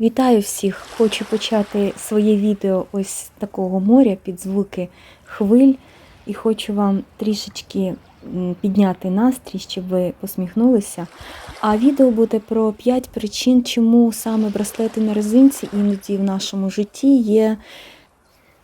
Вітаю всіх! Хочу почати своє відео ось з такого моря під звуки хвиль. І хочу вам трішечки підняти настрій, щоб ви посміхнулися. А відео буде про 5 причин, чому саме браслети на резинці іноді в нашому житті є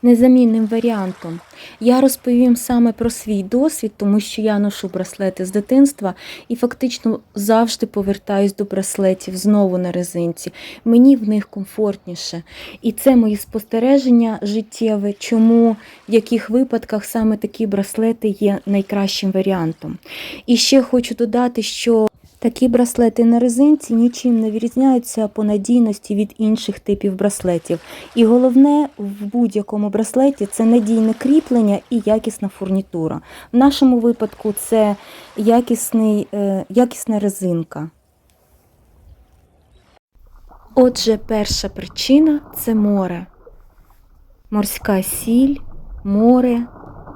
незамінним варіантом. Я розповім саме про свій досвід, тому що я ношу браслети з дитинства і фактично завжди повертаюсь до браслетів знову на резинці. Мені в них комфортніше. І це мої спостереження життєве, чому в яких випадках саме такі браслети є найкращим варіантом. І ще хочу додати, що Такі браслети на резинці нічим не відрізняються по надійності від інших типів браслетів. І головне в будь-якому браслеті це надійне кріплення і якісна фурнітура. В нашому випадку це якісний, е, якісна резинка. Отже, перша причина це море. Морська сіль, море,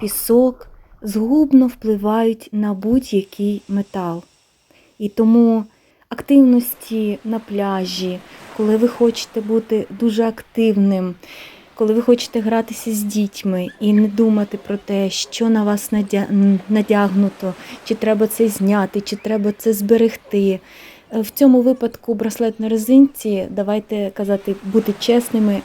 пісок згубно впливають на будь-який метал. І тому активності на пляжі, коли ви хочете бути дуже активним, коли ви хочете гратися з дітьми і не думати про те, що на вас надягнуто, чи треба це зняти, чи треба це зберегти. В цьому випадку браслет на резинці, давайте казати, бути чесними.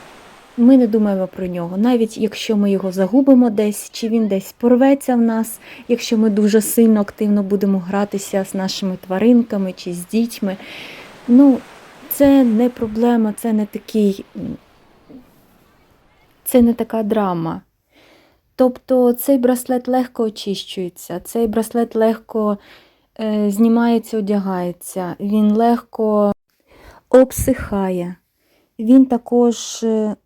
Ми не думаємо про нього, навіть якщо ми його загубимо десь, чи він десь порветься в нас, якщо ми дуже сильно активно будемо гратися з нашими тваринками чи з дітьми. Ну, це не проблема, це не такий, це не така драма. Тобто цей браслет легко очищується, цей браслет легко е, знімається, одягається, він легко обсихає. Він також е,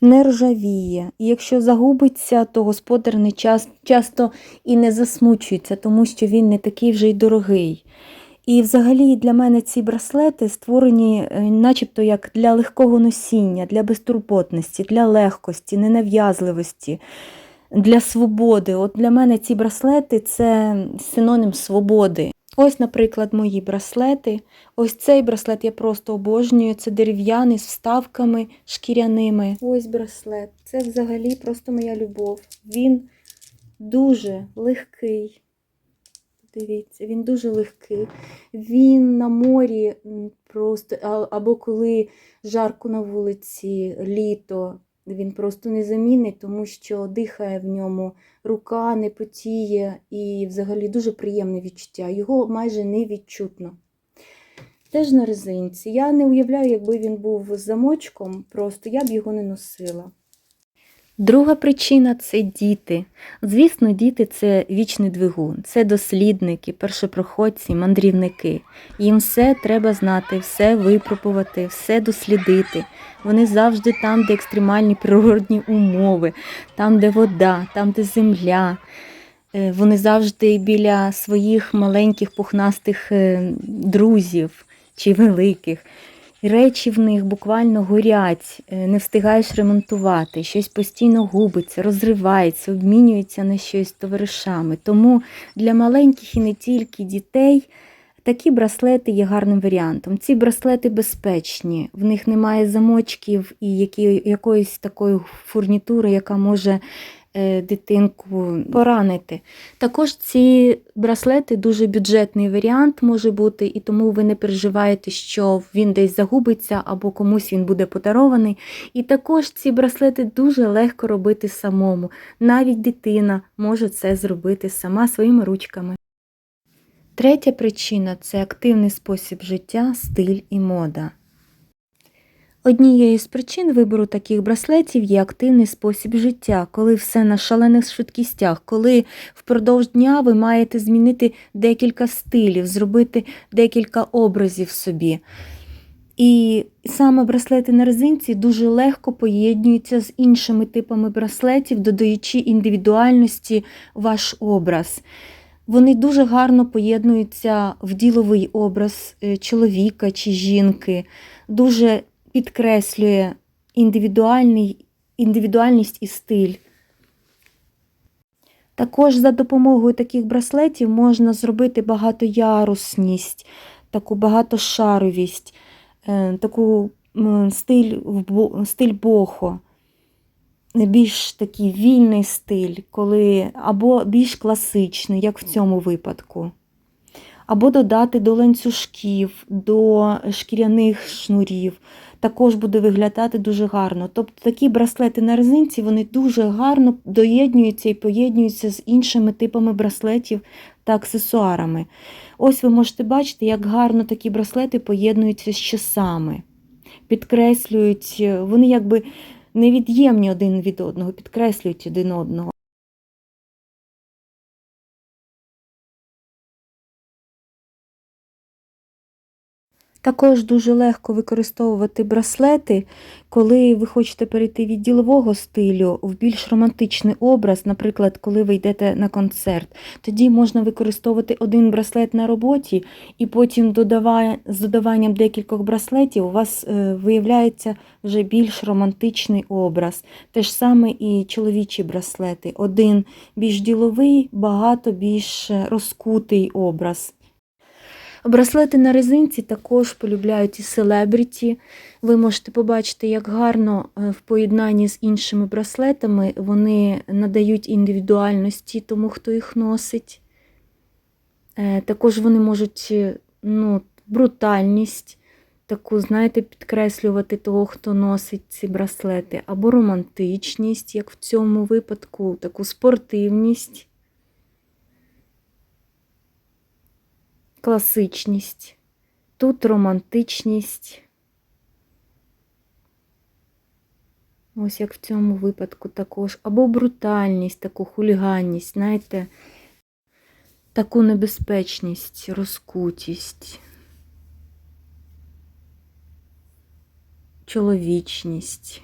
не ржавіє. І якщо загубиться, то господар не час, часто і не засмучується, тому що він не такий вже й дорогий. І взагалі для мене ці браслети створені е, начебто як для легкого носіння, для безтурботності, для легкості, ненав'язливості, для свободи. От для мене ці браслети це синонім свободи. Ось, наприклад, мої браслети. Ось цей браслет я просто обожнюю. Це дерев'яний з вставками шкіряними. Ось браслет. Це взагалі просто моя любов. Він дуже легкий. Дивіться, він дуже легкий. Він на морі просто, або коли жарко на вулиці, літо. Він просто незамінний, тому що дихає в ньому рука, не потіє і взагалі дуже приємне відчуття. Його майже не відчутно. Теж на резинці. Я не уявляю, якби він був замочком, просто я б його не носила. Друга причина це діти. Звісно, діти це вічний двигун, це дослідники, першопроходці, мандрівники. Їм все треба знати, все випробувати, все дослідити. Вони завжди там, де екстремальні природні умови, там, де вода, там, де земля. Е, Вони завжди біля своїх маленьких пухнастих е, друзів чи великих. Речі в них буквально горять, е, не встигаєш ремонтувати, щось постійно губиться, розривається, обмінюється на щось товаришами. Тому для маленьких і не тільки дітей такі браслети є гарним варіантом. Ці браслети безпечні, в них немає замочків і якоїсь такої фурнітури, яка може дитинку поранити. Також ці браслети дуже бюджетний варіант може бути, і тому ви не переживаєте, що він десь загубиться або комусь він буде подарований. І також ці браслети дуже легко робити самому. Навіть дитина може це зробити сама своїми ручками. Третя причина це активний спосіб життя, стиль і мода. Однією з причин вибору таких браслетів є активний спосіб життя, коли все на шалених швидкістях, коли впродовж дня ви маєте змінити декілька стилів, зробити декілька образів собі. І саме браслети на резинці дуже легко поєднуються з іншими типами браслетів, додаючи індивідуальності ваш образ. Вони дуже гарно поєднуються в діловий образ е, чоловіка чи жінки, дуже підкреслює індивідуальний, індивідуальність і стиль. Також за допомогою таких браслетів можна зробити багатоярусність, таку багатошаровість. е, таку стиль, стиль бохо. Більш такий вільний стиль, коли або більш класичний, як в цьому випадку. Або додати до ланцюжків, до шкіряних шнурів. Також буде виглядати дуже гарно. Тобто такі браслети на резинці вони дуже гарно доєднуються і поєднуються з іншими типами браслетів та аксесуарами. Ось ви можете бачити, як гарно такі браслети поєднуються з часами. Підкреслюють, вони якби невід'ємні один від одного, підкреслюють один одного. Також дуже легко використовувати браслети, коли ви хочете перейти від ділового стилю в більш романтичний образ, наприклад, коли ви йдете на концерт. Тоді можна використовувати один браслет на роботі, і потім з додаванням декількох браслетів у вас е, виявляється вже більш романтичний образ. Те ж саме і чоловічі браслети. Один більш діловий, багато більш е, розкутий образ. Браслети на резинці також полюбляють і селебріті. Ви можете побачити, як гарно е, в поєднанні з іншими браслетами вони надають індивідуальності тому, хто їх носить. Е, Також вони можуть е, ну, брутальність, таку, знаєте, підкреслювати того, хто носить ці браслети, або романтичність, як в цьому випадку, таку спортивність. Класичність, тут романтичність. Ось як в цьому випадку також. Або брутальність, таку хуліганність, знаєте, таку небезпечність, розкутість, чоловічність.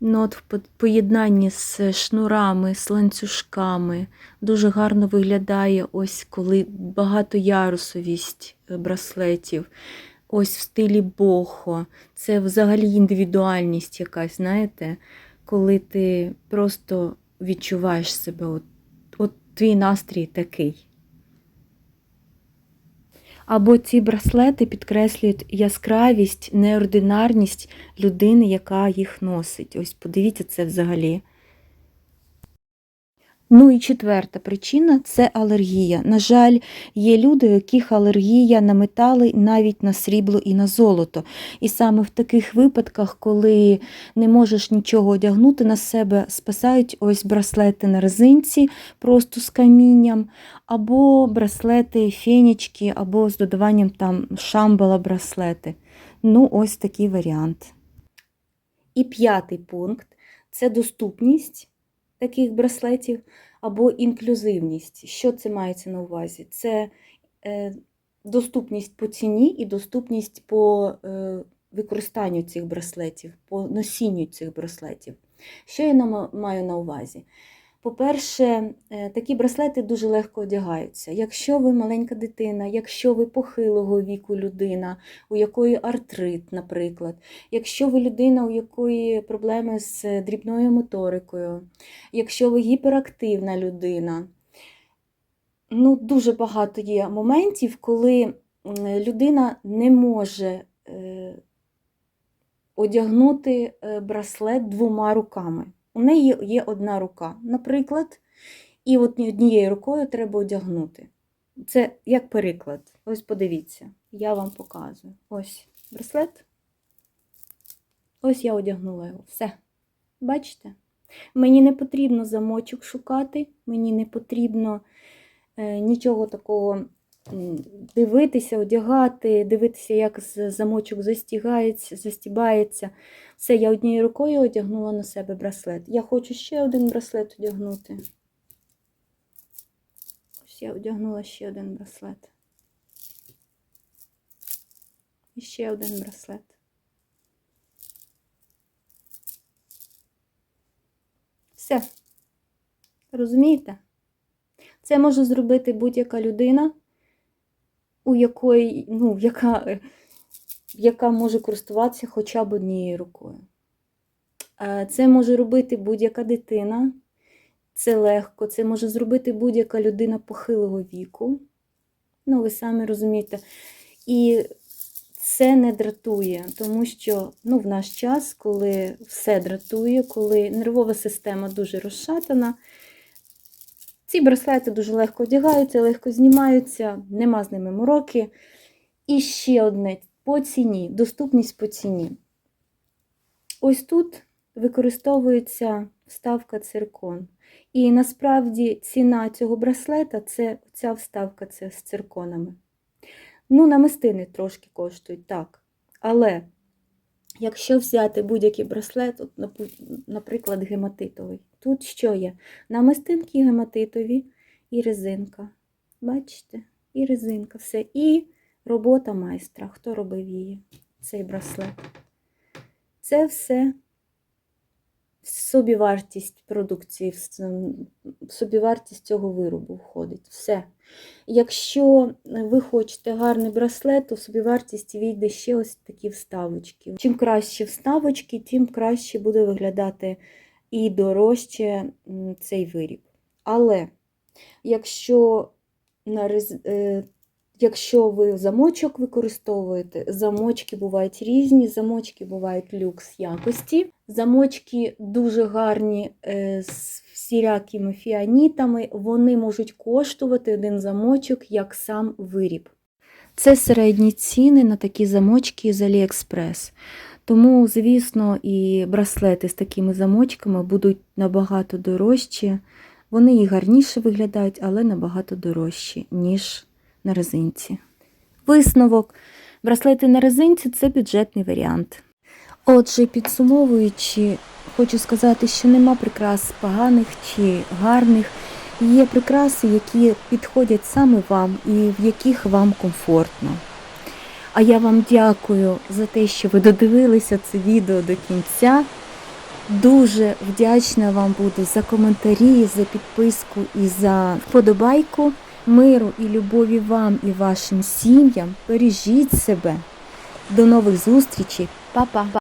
Ну, от в поєднанні з шнурами, з ланцюжками дуже гарно виглядає ось коли багатоярусовість е, браслетів. Ось в стилі бохо. Це взагалі індивідуальність якась, знаєте, коли ти просто відчуваєш себе, от, от твій настрій такий. Або ці браслети підкреслюють яскравість, неординарність людини, яка їх носить. Ось подивіться це взагалі. Ну і четверта причина це алергія. На жаль, є люди, у яких алергія на метали, навіть на срібло і на золото. І саме в таких випадках, коли не можеш нічого одягнути на себе, спасають ось браслети на резинці просто з камінням, або браслети фенічки, або з додаванням там шамбала браслети. Ну, ось такий варіант. І п'ятий пункт це доступність таких браслетів або інклюзивність. Що це мається на увазі? Це е, доступність по ціні і доступність по е, використанню цих браслетів, по носінню цих браслетів. Що я маю на увазі? По-перше, е, такі браслети дуже легко одягаються. Якщо ви маленька дитина, якщо ви похилого віку людина, у якої артрит, наприклад, якщо ви людина, у якої проблеми з дрібною моторикою, якщо ви гіперактивна людина, ну, дуже багато є моментів, коли людина не може е, одягнути е, браслет двома руками. У неї є одна рука, наприклад, і от однією рукою треба одягнути. Це як приклад. Ось подивіться, я вам показую. Ось браслет. Ось я одягнула його. Все. Бачите? Мені не потрібно замочок шукати, мені не потрібно е, нічого такого дивитися, одягати, дивитися, як замочок застігається, застібається. Все, я однією рукою одягнула на себе браслет. Я хочу ще один браслет одягнути. Ось я одягнула ще один браслет. І ще один браслет. Все. Розумієте? Це може зробити будь-яка людина, у якої, ну, яка, яка може користуватися хоча б однією рукою. Е, Це може робити будь-яка дитина. Це легко, це може зробити будь-яка людина похилого віку. Ну, ви самі розумієте. І це не дратує, тому що ну, в наш час, коли все дратує, коли нервова система дуже розшатана, ці браслети дуже легко одягаються, легко знімаються, нема з ними мороки. І ще одне по ціні, доступність по ціні. Ось тут використовується вставка циркон. І насправді ціна цього браслета це ця вставка це з цирконами. Ну, намистини трошки коштують, так. Але якщо взяти будь-який браслет, от, наприклад, гематитовий, тут що є? Намистинки гематитові і резинка. Бачите? І резинка, все. І робота майстра. Хто робив її? Цей браслет. Це все собівартість продукції, собівартість цього виробу входить. Все. Якщо ви хочете гарний браслет, то в собівартість війде ще ось такі вставочки. Чим краще вставочки, тим краще буде виглядати і дорожче цей виріб. Але якщо на е, Якщо ви замочок використовуєте, замочки бувають різні, замочки бувають люкс якості. Замочки дуже гарні е, з всілякими фіанітами, вони можуть коштувати один замочок як сам виріб. Це середні ціни на такі замочки з AliExpress. Тому, звісно, і браслети з такими замочками будуть набагато дорожчі. Вони і гарніше виглядають, але набагато дорожчі, ніж на резинці. Висновок. Браслети на резинці це бюджетний варіант. Отже, підсумовуючи, хочу сказати, що нема прикрас поганих чи гарних. Є прикраси, які підходять саме вам і в яких вам комфортно. А я вам дякую за те, що ви додивилися це відео до кінця. Дуже вдячна вам буду за коментарі, за підписку і за вподобайку. Миру і любові вам і вашим сім'ям. Бережіть себе. До нових зустрічей. Па-па!